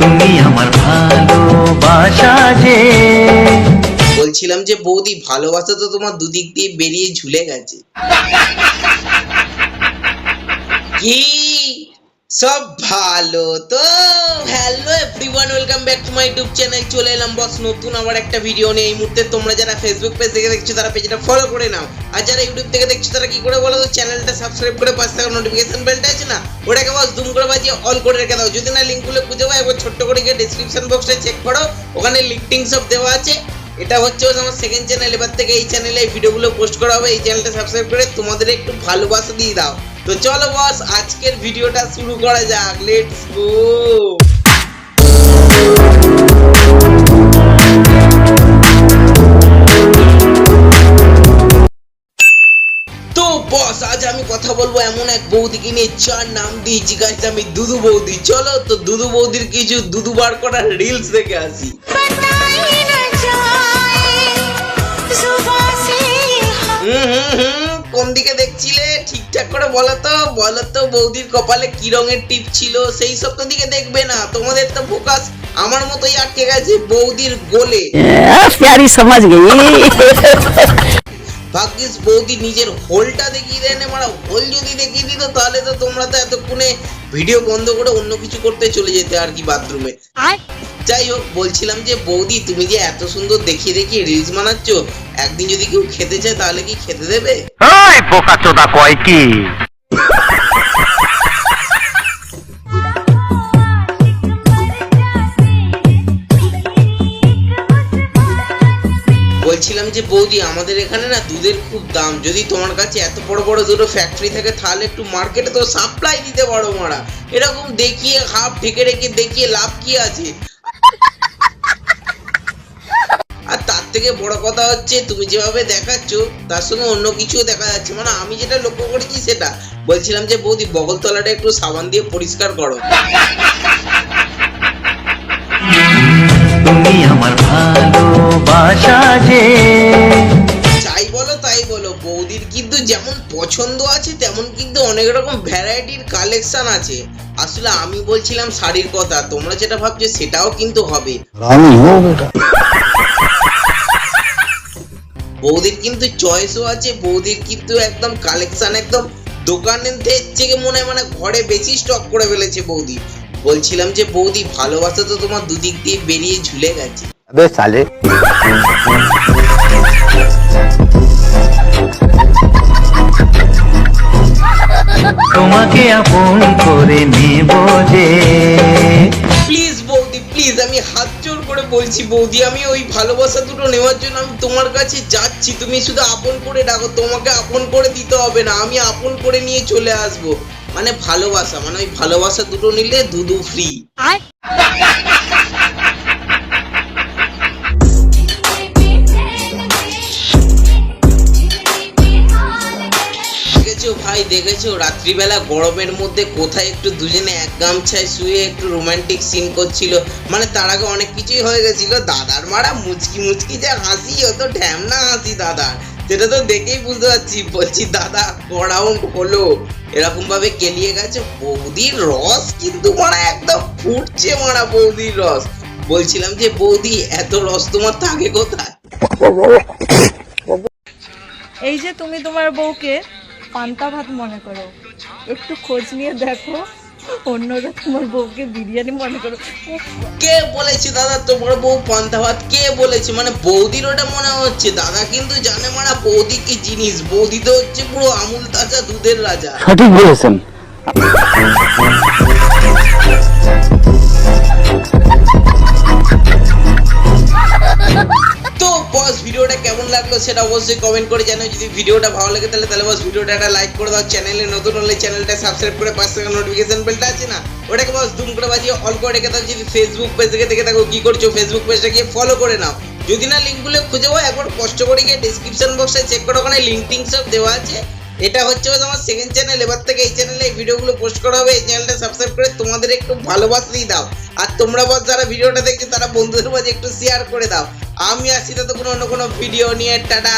তুমি আমার ভালোবাসা যে। বলছিলাম যে, বৌদি, ভালোবাসা তো তোমার দুদিক দিয়ে বেরিয়ে ঝুলে গেছে। কি? সব ভালো। তো hello everyone welcome back to my YouTube channel চলে এলাম বস নতুন আবার একটা ভিডিও নিয়ে। এই মুহূর্তে তোমরা যারা ফেসবুক পেজ থেকে দেখছ, তারা পেজটা ফলো করে নাও। আর যারা ইউটিউব থেকে দেখছ, তারা কি করে বলো তো চ্যানেলটা সাবস্ক্রাইব করে পাশে থাকা নোটিফিকেশন বেলটা আছে না, ওটাকে বস দুম করে বাজিয়ে অল করে রেখে দাও। যদি না লিঙ্কগুলো খুঁজে পাও একবার ছোট্ট করে গিয়ে ডিসক্রিপশন বক্সে চেক করো। ওখানে লিঙ্ক টিঙ্ক সব দেওয়া আছে। এটা হচ্ছে হচ্ছে আমার সেকেন্ড চ্যানেল এবার থেকে এই চ্যানেলে এই ভিডিওগুলো পোস্ট করা হবে। এই চ্যানেলটা সাবস্ক্রাইব করে তোমাদের একটু ভালোবাসা দিয়ে দাও। তো চলো বস আজকের ভিডিওটা শুরু করা যাক। লেটস গো কথা বলব এমন এক বৌদিকে নিয়ে। চার নাম দিয়েছি গাইজ আমি দুদু বৌদি। চলো তো দুদু বৌদির কিছু দুদু বার করার রিলস দেখে আসি। কোন দিকে দেখছিলে? ঠিকঠাক করে বলো তো বলো তো বৌদির কপালে কি রঙের টিপ ছিল, সেই সব তো দিকে দেখবে না। তোমাদের তো ফোকাস আমার মতোই আটকে গেছে বৌদির গোলে। সমাজ ভাগ্যিস বৌদি নিজের হোলটা দেখিয়ে দেয় না মারা হোল যদি দেখিয়ে দিত তাহলে তো তোমরা তো এতক্ষণে ভিডিও বন্ধ করে অন্য কিছু করতে চলে যেতে আর কি বাথরুমে। যাই হোক বলছিলাম যে বৌদি তুমি যে এত সুন্দর দেখিয়ে দেখিয়ে রিলস বানাচ্ছ একদিন যদি কেউ খেতে চায় তাহলে কি খেতে দেবে? বোকা চোদা কয় কি? যে বৌদি, আমাদের এখানে না দুধের খুব দাম। যদি তোমার কাছে এত বড় বড় দুটো ফ্যাক্টরি থাকে, তাহলে একটু মার্কেটে তো সাপ্লাই দিতে পারো মারা। এরকম দেখিয়ে হাফ ঢেকে রেখে দেখিয়ে লাভ কি আছে? আর তার থেকে বড় কথা হচ্ছে, তুমি যেভাবে দেখাচ্ছ, তার সঙ্গে অন্য কিছুও দেখা যাচ্ছে। মানে আমি যেটা লক্ষ্য করেছি সেটা। বলছিলাম যে, বৌদি, বগলতলাটা একটু সাবান দিয়ে পরিষ্কার করো। তুমি আমার ভালোবাসা যে। যাই বলো, তাই বলো। বৌদির কিন্তু যেমন পছন্দ আছে, তেমন কিন্তু অনেক রকম ভ্যারাইটির কালেকশন আছে। আসলে আমি বলছিলাম শাড়ির কথা, তোমরা যেটা ভাবছ সেটাও কিন্তু হবে। বৌদির কিন্তু চয়েসও আছে, বৌদির কিন্তু একদম কালেকশন একদম দোকানের থেকে মনে মানে ঘরে বেশি স্টক করে ফেলেছে বৌদি। বলছিলাম যে বৌদি ভালোবাসা তো তোমার দুদিক দিয়ে বেরিয়ে ঝুলে গেছে। তোমাকে আপন করে নেব যে। প্লিজ বৌদি প্লিজ আমি হাত জোর করে বলছি বৌদি আমি ওই ভালোবাসা দুটো নেওয়ার জন্য আমি তোমার কাছে যাচ্ছি। তুমি শুধু আপন করে ডাকো তোমাকে আপন করে দিতে হবে না আমি আপন করে নিয়ে চলে আসব। মানে ভালোবাসা মানে ওই ভালোবাসা দুটো নিলে দুদু ফ্রি ভাই, দেখেছ? রাত্রিবেলা গরমের মধ্যে কোথায় একটু দুজনে এক গামছায় শুয়ে একটু রোমান্টিক সিন করছিল? মানে তার আগে অনেক কিছুই হয়ে গেছিল। দাদার মারা মুচকি মুচকি যে হাসি, অত ঢ্যামনা হাসি দাদার। সেটা তো দেখেই বুঝতে পারছি। বলছি, দাদা করাউন্ড হলো। এরকম ভাবে কেলিয়ে গেছে। বৌদির রস কিন্তু মারা একদম ফুটছে মারা বৌদির রস। বলছিলাম যে, বৌদি, এত রস তোমার থাকে কোথায়? এই যে তুমি তোমার বউকে পান্তা ভাত মনে করো, একটু খোঁজ নিয়ে দেখো। অন্যরা তোমার বউকে বিরিয়ানি মনে করো। কে বলেছে দাদা? তোমার বউ পান্তা ভাত কে বলেছে? মানে বৌদির ওটা মনে হচ্ছে। দাদা কিন্তু জানে মানে বৌদি কি জিনিস। বৌদি তো হচ্ছে পুরো আমুল তাজা দুধের রাজা। সঠিক বলেছেন। লাগল সেটা অবশ্যই কমেন্ট করে জানো যদি ভিডিওটা ভালো লাগে তাহলে তাহলে বস ভিডিওটা একটা লাইক করে দাও। চ্যানেলে নতুন হলে চ্যানেলটা সাবস্ক্রাইব করে পাশে থাকা নোটিফিকেশন বেলটা আছে না? ওটাকে বস দুম করে বাজিয়ে অল করে রেখে দাও। যদি ফেসবুক পেজ থেকে দেখে থাকো কি করছ ফেসবুক পেজটা গিয়ে ফলো করে নাও। যদি না লিঙ্কগুলো খুঁজে পাও, একবার কষ্ট করে গিয়ে ডিসক্রিপশন বক্সে চেক করো ওখানে লিঙ্ক টিঙ্ক সব দেওয়া আছে। এটা হচ্ছে আমার সেকেন্ড চ্যানেল এবার থেকে এই চ্যানেলে এই ভিডিওগুলো পোস্ট করা হবে, এই চ্যানেলটা সাবস্ক্রাইব করে তোমাদের একটু ভালোবাসতেই দাও। আর তোমরা বস যারা ভিডিওটা দেখছ, তারা বন্ধুদের মাঝে একটু শেয়ার করে দাও। আমি আসি তো কোনো অন্য কোনো ভিডিও নিয়ে, টাটা!